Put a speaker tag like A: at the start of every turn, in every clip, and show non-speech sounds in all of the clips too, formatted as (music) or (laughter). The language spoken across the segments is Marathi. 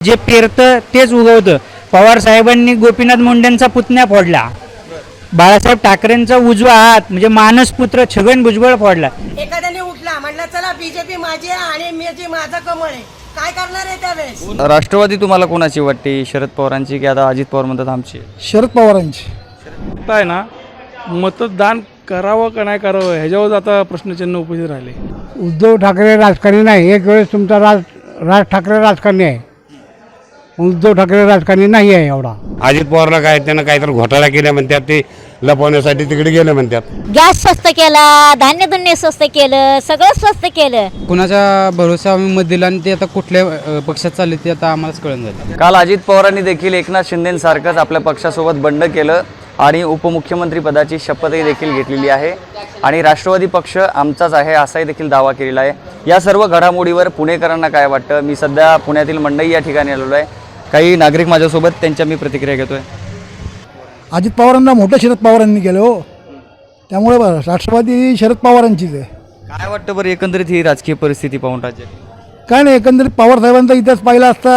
A: जे पेरतं तेच उगवतं. पवार साहेबांनी गोपीनाथ मुंडेंचा पुतण्या फोडला. बाळासाहेब ठाकरेंचा उजवा हात म्हणजे मानसपुत्र छगन भुजबळ फोडला.
B: एखाद्याने उठला म्हटलं चला बीजेपी माझी आहे आणि मी जी माझं कमळ आहे. काय करणार आहे त्यावेळेस?
C: राष्ट्रवादी तुम्हाला कोणाची वाटते? शरद पवारांची की आता अजित पवार म्हणतात आमची?
D: शरद पवारांची.
E: आहे ना मतदान करावं का नाही करावं ह्याच्यावर आता प्रश्नचिन्ह उपस्थित राहिले.
D: उद्धव ठाकरे राजकारणी नाही एक वेळेस तुमचा राज राज ठाकरे राजकारणी आहे. उद्धव ठाकरे राजकारणी नाही आहे एवढा.
F: अजित पवारला काय त्यानं काहीतरी घोटाळा केला म्हणतात ते लपवण्यासाठी तिकडे गेले म्हणतात.
G: गॅस स्वस्त केला धान्य धुन्य स्वस्त केलं सगळं स्वस्त केलं.
H: कुणाच्या भरोसा आम्ही मत दिला आणि ते आता कुठल्या अ, पक्षात चालले ते आता आम्हालाच कळून झालं.
C: काल अजित पवारांनी देखील एकनाथ शिंदेसारखंच आपल्या पक्षासोबत बंड केलं आणि उपमुख्यमंत्री पदाची शपथही देखील घेतलेली आहे. आणि राष्ट्रवादी पक्ष आमचाच आहे असाही देखील दावा केलेला आहे. या सर्व घडामोडीवर पुणेकरांना काय वाटतं? मी सध्या पुण्यातील मंडई या ठिकाणी आलेलो आहे. काही नागरिक माझ्यासोबत त्यांच्या मी प्रतिक्रिया घेतोय.
D: अजित पवारांना मोठं शरद पवारांनी केलं हो. त्यामुळे बरं, राष्ट्रवादी शरद पवारांचीच आहे.
C: काय वाटतं बरं एकंदरीत ही राजकीय परिस्थिती पाहून राज्यात
D: काय नाही एकंदरीत पवारसाहेबांचा इतिहास पाहिला असता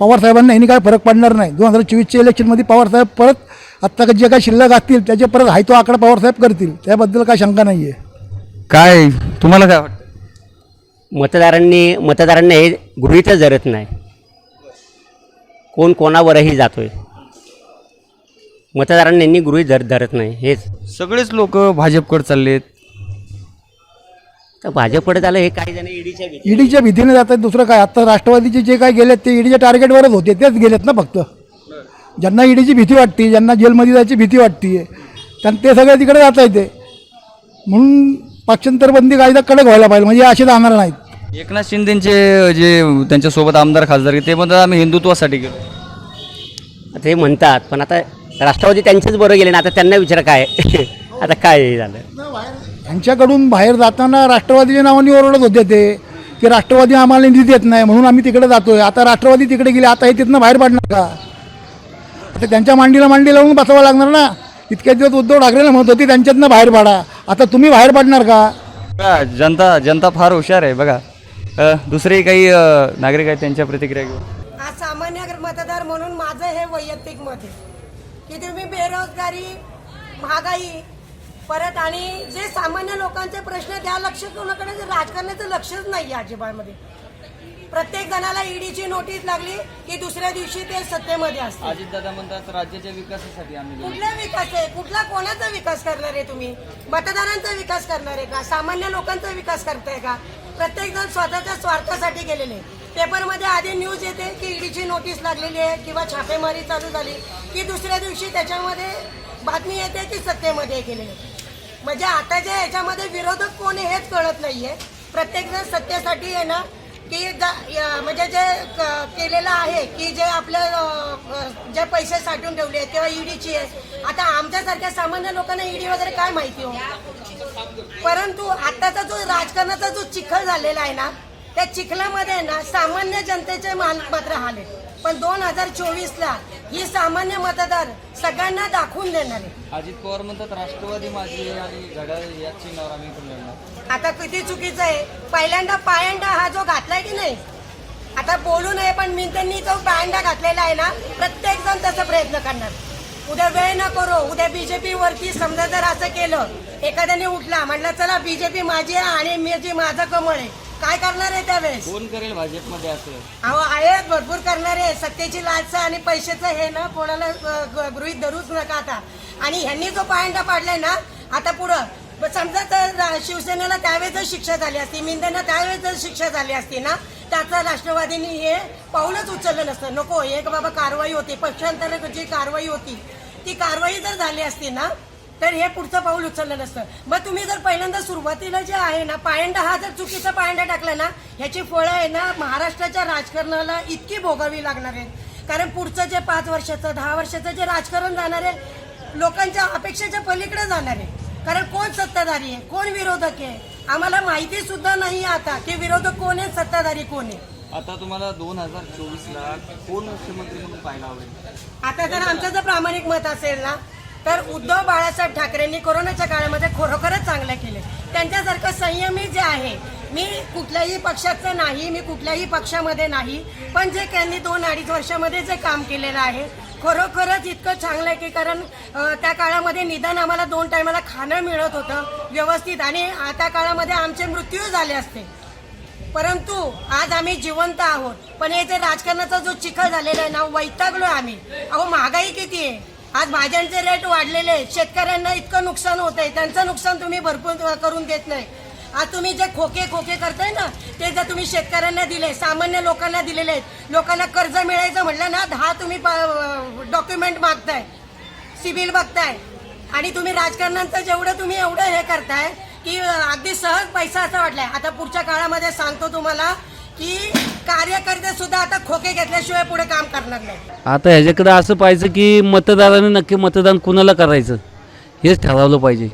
D: पवारसाहेबांना यांनी काय फरक पडणार नाही. दोन हजार चोवीसच्या इलेक्शनमध्ये पवारसाहेब परत आत्ता जे काय शिल्लक असतील त्याचे परत हाय तो आकडा पवारसाहेब करतील. त्याबद्दल काय शंका नाही आहे
C: काय तुम्हाला काय वाटतं?
I: मतदारांनी मतदारांना हे गृहीतच धरत नाही. कोण कोणावरही जातोय. मतदारांना यांनी गृहीत धर धरत नाही हेच.
C: सगळेच लोक भाजपकडे चाललेत.
I: तर भाजपकडे झालं हे काही जण ईडीच्या भीती
D: ईडीच्या भीतीने जातात दुसरं काय? आता राष्ट्रवादीचे जे काय गेलेत ते ईडीच्या टार्गेटवरच होते तेच गेलेत ना फक्त. ज्यांना ईडीची भीती वाटते ज्यांना जेलमध्ये जायची भीती वाटते त्यांना ते सगळे तिकडे जाता येते म्हणून पक्षांतरबंदी कायदा कडक व्हायला पाहिजे म्हणजे असे जाणार नाहीत.
C: एकनाथ शिंदेचे जे त्यांच्यासोबत आमदार खासदार ते म्हणतात आम्ही हिंदुत्वासाठी गेलो.
I: आता हे म्हणतात पण आता राष्ट्रवादी त्यांचेच बरं गेले ना आता त्यांना विचार काय? (laughs) आता काय झालं?
D: यांच्याकडून बाहेर जाताना राष्ट्रवादीच्या नावाने ओरडत होते ते की राष्ट्रवादी आम्हाला निधी देत नाही म्हणून आम्ही तिकडे जातोय. आता राष्ट्रवादी तिकडे गेले आता हे तिथनं बाहेर पडणार का? आता त्यांच्या मांडीला मांडी लावून बसावं लागणार ना? इतक्या दिवस उद्धव ठाकरेला म्हणत होते त्यांच्यातनं बाहेर पडा. आता तुम्ही बाहेर पडणार का?
C: बघा जनता जनता फार हुशार आहे बघा. अ, दुसरेही काही नागरिक आहेत त्यांच्या प्रतिक्रिया घेऊ
B: आज सामान्य मतदार म्हणून माझं हे वैयक्तिक मत आहे की तुम्ही बेरोजगारी महागाई परत आणि जे सामान्य लोकांचे प्रश्न त्या लक्ष कोणाकडे? राजकारणाचं लक्षच नाही आहे अजिबामध्ये प्रत्येक जणाला ईडीची नोटीस लागली की दुसऱ्या दिवशी ते सत्तेमध्ये असतात
C: अजितदादा म्हणतात राज्याच्या विकासासाठी आम्ही
B: कुठला विकास आहे? कुठला कोणाचा विकास करणार आहे तुम्ही? मतदारांचा विकास करणार आहे का? सामान्य लोकांचा विकास करताय का? प्रत्येक जण स्वतःच्या स्वार्थासाठी गेलेले. पेपरमध्ये आधी न्यूज येते की ईडीची नोटीस लागलेली आहे किंवा छापेमारी चालू झाली की दुसऱ्या दिवशी त्याच्यामध्ये बातमी येते की सत्तेमध्ये गेले. म्हणजे आताच्या याच्यामध्ये विरोधक कोण हेच कळत नाहीये. प्रत्येक जण सत्तेसाठी आहे ना की म्हणजे जे क- केलेलं आहे की जे आपलं जे पैसे साठवून ठेवले आहेत किंवा ईडीची आहे आता आमच्यासारख्या सामान्य लोकांना ईडी वगैरे काय माहिती हो? परंतु आताचा जो राजकारणाचा जो चिखल झालेला आहे ना त्या चिखलामध्ये ना सामान्य जनतेचे मात्र हाल. पण दोन हजार चोवीस ला ही सामान्य मतदार सगळ्यांना दाखवून देणार आहे.
C: अजित पवार म्हणतात राष्ट्रवादी माझी आणि घड्याळ या चिन्हावर आम्ही पण लढणार
B: आता किती चुकीचं आहे? पहिल्यांदा पायंडा हा जो घातलाय की नाही? आता बोलू नये पण मी त्यांनी जो पायंडा घातलेला आहे ना प्रत्येक जण तसा प्रयत्न करणार. उद्या वेळ न करो उद्या बीजेपी वरती समजा जर असं केलं एखाद्याने उठला म्हटलं चला बीजेपी माझी आहे आणि मी जी माझं कमळ आहे. काय करणार आहे त्यावेळेस?
C: कोण करेल भाजपमध्ये असं?
B: अहो आहे भरपूर करणारे सत्तेची लालसा आणि पैशाचं हे ना कोणाला गृहीत धरूच नका आता. आणि ह्यांनी जो पायंडा पाडलाय ना आता पुढं समजा तर शिवसेनेला त्यावेळेस जर शिक्षा झाली असती मिंदेना त्यावेळेस जर शिक्षा झाली असती ना त्याचा राष्ट्रवादीने हे पाऊलच उचललं नसतं. नको एक बाबा कारवाई होती पक्षांतर जी कारवाई होती. ती कारवाई जर झाली असती ना तर हे पुढचं पाऊल उचललं नसतं. मग तुम्ही जर पहिल्यांदा सुरुवातीला जे आहे ना पायंडा हा जर चुकीचा पायंडा टाकला ना ह्याची फळं आहे ना महाराष्ट्राच्या राजकारणाला इतकी भोगावी लागणार आहेत. कारण पुढचं जे पाच वर्षाचं दहा वर्षाचं जे राजकारण जाणार आहे लोकांच्या अपेक्षेच्या पलीकडे जाणार आहे. कारण कोण सत्ताधारी आहे? कोण विरोधक आहे? आम्हाला माहिती सुद्धा नाही आता की विरोधक कोण आहे सत्ताधारी कोण आहे.
C: आता तुम्हाला दोन हजार चोवीस ला कोण मुख्यमंत्री म्हणून पाहायला आवडेल
B: आता जर आमचं जर प्रामाणिक मत असेल ना तर उद्धव बाळासाहेब ठाकरेंनी कोरोनाच्या काळामध्ये खरोखरच चांगलं केलं. त्यांच्यासारखं संयमी जे आहे मी कुठल्याही पक्षाचं नाही मी कुठल्याही पक्षामध्ये नाही पण जे त्यांनी दोन अडीच वर्षामध्ये जे काम केलेलं आहे खरोखरच इतकं चांगलं आहे की कारण त्या काळामध्ये निदान आम्हाला दोन टायमाला खाणं मिळत होतं व्यवस्थित. आणि आता त्या काळामध्ये आमचे मृत्यू झाले असते. परंतु आज आम्ही जिवंत आहोत. पण हे जे राजकारणाचा जो चिखल झालेला आहे ना वैतागलो आम्ही. अहो महागाई किती आहे? आज भाज्यांचे रेट वाढलेले आहेत. शेतकऱ्यांना इतकं नुकसान होत आहे त्यांचं नुकसान तुम्ही भरपूर करून देत नाही. आज तुम्ही जे खोके खोके करताय ना ते जर तुम्ही शेतकऱ्यांना दिले सामान्य लोकांना दिलेले आहेत लोकांना कर्ज मिळायचं म्हटलं ना दहा तुम्ही डॉक्युमेंट मागताय सिबिल बघताय. आणि तुम्ही राजकारणांचं जेवढं तुम्ही एवढं हे करताय की अगदी सहज पैसा असं वाटलाय. आता पुढच्या काळामध्ये सांगतो तुम्हाला की कार्यकर्ते सुद्धा आता खोके घेतल्याशिवाय पुढे काम करणार नाही
J: आता ह्याच्याकडे असं पाहिजे की मतदाराने नक्की मतदान कुणाला करायचं हेच ठरवलं पाहिजे.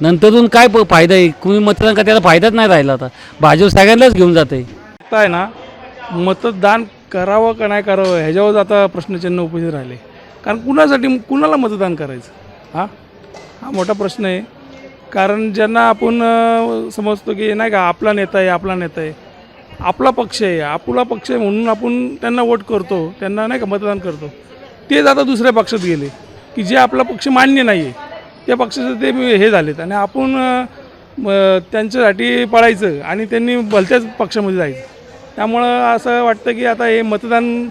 J: नंतरून काय प- फायदा आहे? कुणी मतदान का त्याला फायदाच नाही राहिला आता. भाजप सगळ्यांनाच घेऊन जाते.
E: आता आहे ना मतदान करावं का नाही करावं ह्याच्यावर आता प्रश्नचिन्ह उपस्थित राहिले. कारण कुणासाठी कुणाला मतदान करायचं? हा? हा मोठा प्रश्न आहे. कारण ज्यांना आपण अं, समजतो की नाही का आपला नेता आहे आपला नेता आहे. आपला पक्ष आहे. आपला पक्ष आहे म्हणून आपण त्यांना वोट करतो. त्यांना नाही का मतदान करतो. तेच आता दुसऱ्या पक्षात गेले की जे आपला पक्ष मान्य नाही आहे त्या पक्षाचं ते हे झालेत आणि आपण त्यांच्यासाठी पळायचं आणि त्यांनी भलत्याच पक्षामध्ये जायचं. त्यामुळं असं वाटतं की आता हे मतदान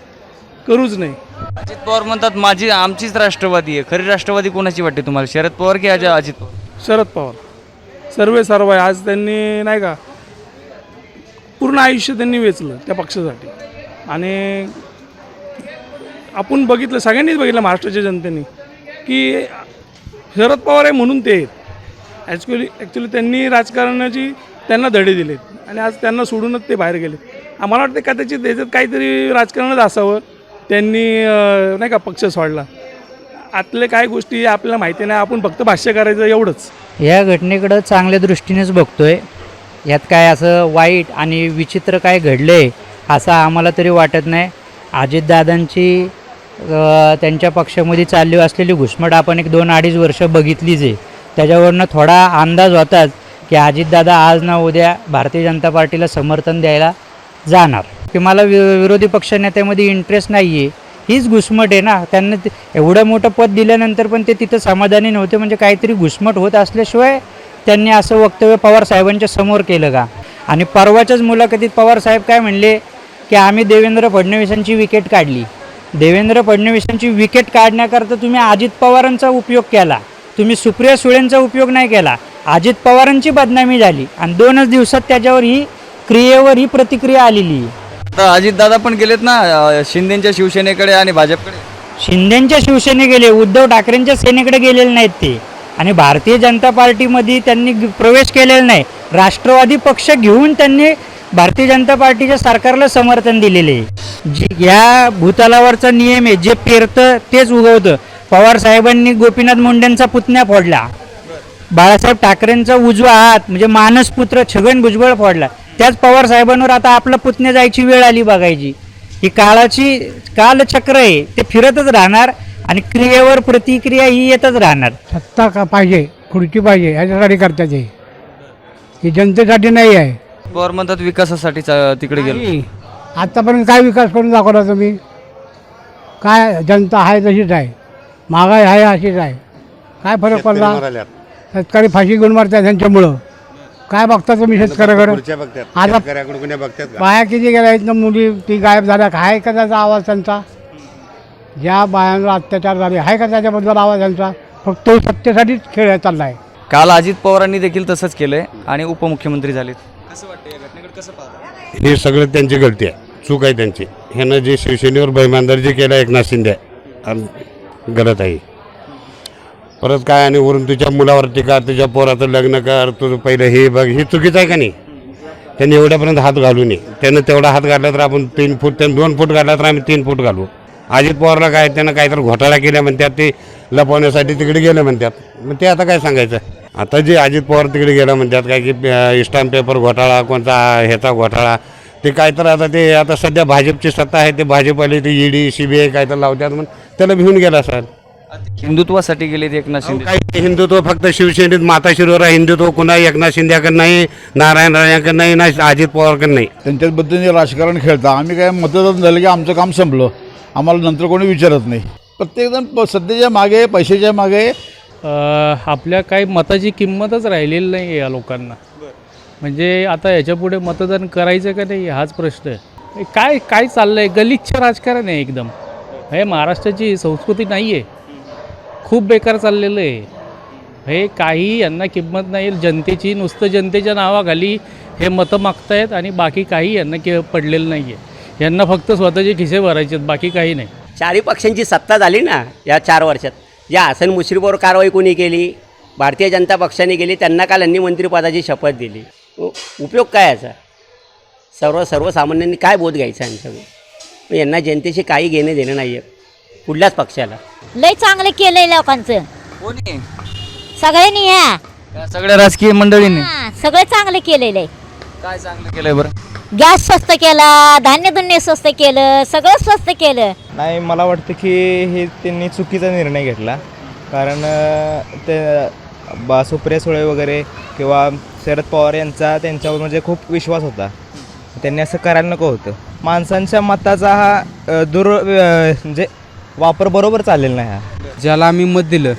E: करूच नाही.
C: अजित पवार म्हणतात माझी आमचीच राष्ट्रवादी आहे. खरी राष्ट्रवादी कोणाची वाटते तुम्हाला? शरद पवार की अजय अजित पवार?
E: शरद पवार. सर्वे सर्व आहे. आज त्यांनी नाही का पूर्ण आयुष्य त्यांनी वेचलं त्या पक्षासाठी. आणि आपण बघितलं सगळ्यांनीच बघितलं महाराष्ट्राच्या जनतेने की शरद पवार आहे म्हणून ते आहेत. ॲक्च्युली ॲक्च्युली त्यांनी राजकारणाची त्यांना धडे दिलेत आणि आज त्यांना सोडूनच ते बाहेर गेले आम्हाला वाटतं का त्याची त्याच्यात काहीतरी राजकारणच असावं. त्यांनी नाही का पक्ष सोडला. आतले काय गोष्टी आपल्याला माहिती नाही. आपण फक्त भाष्य करायचं एवढंच.
A: या घटनेकडं चांगल्या दृष्टीनेच बघतोय. यात काय असं वाईट आणि विचित्र काय घडले असं आम्हाला तरी वाटत नाही. अजितदादांची त्यांच्या पक्षामध्ये चालली असलेली घुसमट आपण एक दोन अडीच वर्ष बघितलीच आहे. त्याच्यावरनं थोडा अंदाज होताच की अजितदादा आज ना उद्या भारतीय जनता पार्टीला समर्थन द्यायला जाणार. की मला वि विरोधी पक्षनेत्यामध्ये इंटरेस्ट नाही आहे हीच घुसमट आहे ना. त्यांना ते- एवढं मोठं पद दिल्यानंतर पण ते तिथं समाधानी नव्हते. म्हणजे काहीतरी घुसमट होत असल्याशिवाय त्यांनी असं वक्तव्य पवार साहेबांच्या समोर केलं का? आणि परवाच्याच मुलाखतीत पवार साहेब काय म्हणले की आम्ही देवेंद्र फडणवीसांची विकेट काढली. देवेंद्र फडणवीसांची विकेट काढण्याकरता तुम्ही अजित पवारांचा उपयोग केला. तुम्ही सुप्रिया सुळेंचा उपयोग नाही केला. अजित पवारांची बदनामी झाली आणि दोनच दिवसात त्याच्यावर ही क्रियेवर ही प्रतिक्रिया आलेली.
C: आता अजित दादा पण गेलेत ना अं, शिंदेच्या शिवसेनेकडे आणि भाजपकडे?
A: शिंदेच्या शिवसेने गेले उद्धव ठाकरेंच्या सेनेकडे गेलेले नाहीत ते. आणि भारतीय जनता पार्टीमध्ये त्यांनी प्रवेश केलेला नाही. राष्ट्रवादी पक्ष घेऊन त्यांनी भारतीय जनता पार्टीच्या सरकारला समर्थन दिलेले आहे. जी या भूतलावरचा नियम आहे जे पेरतं तेच उगवतं. पवार साहेबांनी गोपीनाथ मुंडेंचा पुतण्या फोडला. बाळासाहेब ठाकरेंचा उजवा हात म्हणजे मानसपुत्र छगन भुजबळ फोडला. त्याच पवार साहेबांवर आता आपलं पुतण्या जायची वेळ आली बघायची. ही काळाची कालचक्र आहे ते फिरतच राहणार. आणि क्रियेवर प्रतिक्रिया ही येतच राहणार.
D: सत्ता का पाहिजे खुर्ची पाहिजे ह्याच्यासाठी करतात हे ही जनतेसाठी नाही आहे.
C: पवार म्हणतात विकासासाठी चा- तिकडे गेलो.
D: नाही. आतापर्यंत काय विकास करून दाखवला तुम्ही? काय जनता आहे तशीच आहे. महागाई आहे अशीच आहे. काय फरक पडला? शेतकरी फाशी घेऊन मारतात त्यांच्यामुळं. काय बघता तुम्ही शेतकऱ्याकडे? आता बाया किती गेल्या आहेत ना मुली? ती गायब झाल्या. आहे का त्याचा आवाज त्यांचा? ज्या बायांवर अत्याचार झाले. आहे का त्याच्याबद्दल आवाज त्यांचा फक्त तो सत्तेसाठीच खेळ चालला आहे
C: काल अजित पवारांनी देखील तसंच केलंय आणि उपमुख्यमंत्री झालेत.
F: हे सगळं त्यांची गलती आहे. चूक आहे त्यांची. ह्यानं जे शिवसेनेवर बैमानदार जे केलं एकनाथ शिंदे. आणि गलत आहे. परत काय आणि वरून तुझ्या मुलावर टीका तुझ्या पोराचं लग्न कर तुझं पहिलं हे बघ हे चुकीचं आहे का नाही? त्यांनी एवढ्यापर्यंत हात घालू नये. त्यानं तेवढा हात घातला तर आपण तीन फूट त्यानं दोन फूट घातला तर आम्ही तीन फूट घालू. अजित पवारला काय त्यानं काहीतरी घोटाळा केला म्हणतात ते लपवण्यासाठी तिकडे गेलं म्हणतात मग ते आता काय सांगायचं? आता जे अजित पवार तिकडे गेलं म्हणतात काय की स्टॅम्प पेपर घोटाळा कोणता ह्याचा घोटाळा ते काय तर आता ते आता सध्या भाजपची सत्ता आहे ते भाजपवाले ते ईडी सी बी आय काय तर लावतात म्हणून त्याला भिवून गेला सर.
C: हिंदुत्वासाठी गेलेत एकनाथ शिंदे.
F: काही हिंदुत्व फक्त शिवसेनेत माताशिरोवर आहे हिंदुत्व कुणा एकनाथ शिंदेकडे नाही नारायण राणेकडे नाही ना अजित पवारकडे नाही.
K: त्यांच्याच पद्धतीने राजकारण खेळता आम्ही काय मतदान झालं की आमचं काम संपलं. आम्हाला नंतर कोणी विचारत नाही. प्रत्येकजण प सध्याच्या मागे पैशाच्या मागे.
L: आपल्या काही मताची किंमतच राहिलेली नाही या लोकांना. म्हणजे आता याच्यापुढे मतदान करायचं का नाही हाच प्रश्न आहे. काय काय चाललं आहे गलिच्छ राजकारण आहे एकदम. हे महाराष्ट्राची संस्कृती नाही आहे खूप बेकार चाललेलं आहे. हे काही यांना किंमत नाही. जनतेची नुसतं जनतेच्या नावाखाली हे मतं मागतायत आणि बाकी काही यांना के पडलेलं नाही आहे यांना फक्त स्वतःचे खिसे भरायचे आहेत बाकी काही नाही.
I: चारही पक्षांची सत्ता झाली ना या चार वर्षात. या हसन मुश्रीफवर कारवाई कोणी केली? भारतीय जनता पक्षाने केली त्यांना काल यांनी मंत्रिपदाची शपथ दिली. उपयोग काय याचा? सर्व सर्वसामान्यांनी काय बोध घ्यायचा यांच्याकडून यांना जनतेशी काही घेणे देणं नाही आहे कुठल्याच पक्षाला.
G: लय चांगलं केलंय लोकांचं.
C: कोणी?
G: सगळ्यांनी ह्या
C: या सगळ्या राजकीय मंडळींनी.
G: हा, सगळं चांगलं केलेलं आहे
C: काय चांगलं केलंय बरं?
G: गॅस स्वस्त केला धान्य धुन्य स्वस्त केलं सगळं स्वस्त केलं.
M: नाही मला वाटतं की हे त्यांनी चुकीचा निर्णय घेतला. कारण अ, ते बा सुप्रिया सुळे वगैरे किंवा शरद पवार यांचा त्यांच्यावर म्हणजे खूप विश्वास होता. त्यांनी असं करायला नको होतं. माणसांच्या मताचा हा अ, दुर अ, म्हणजे वापर बरोबर चाललेला नाही हा.
H: ज्याला आम्ही मत दिलं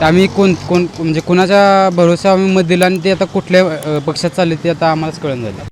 H: तर आम्ही कोण कोण म्हणजे कोणाच्या भरोसा आम्ही मत दिलं आणि ते आता कुठल्या अ, पक्षात चालले ते आता आम्हालाच कळून झालं.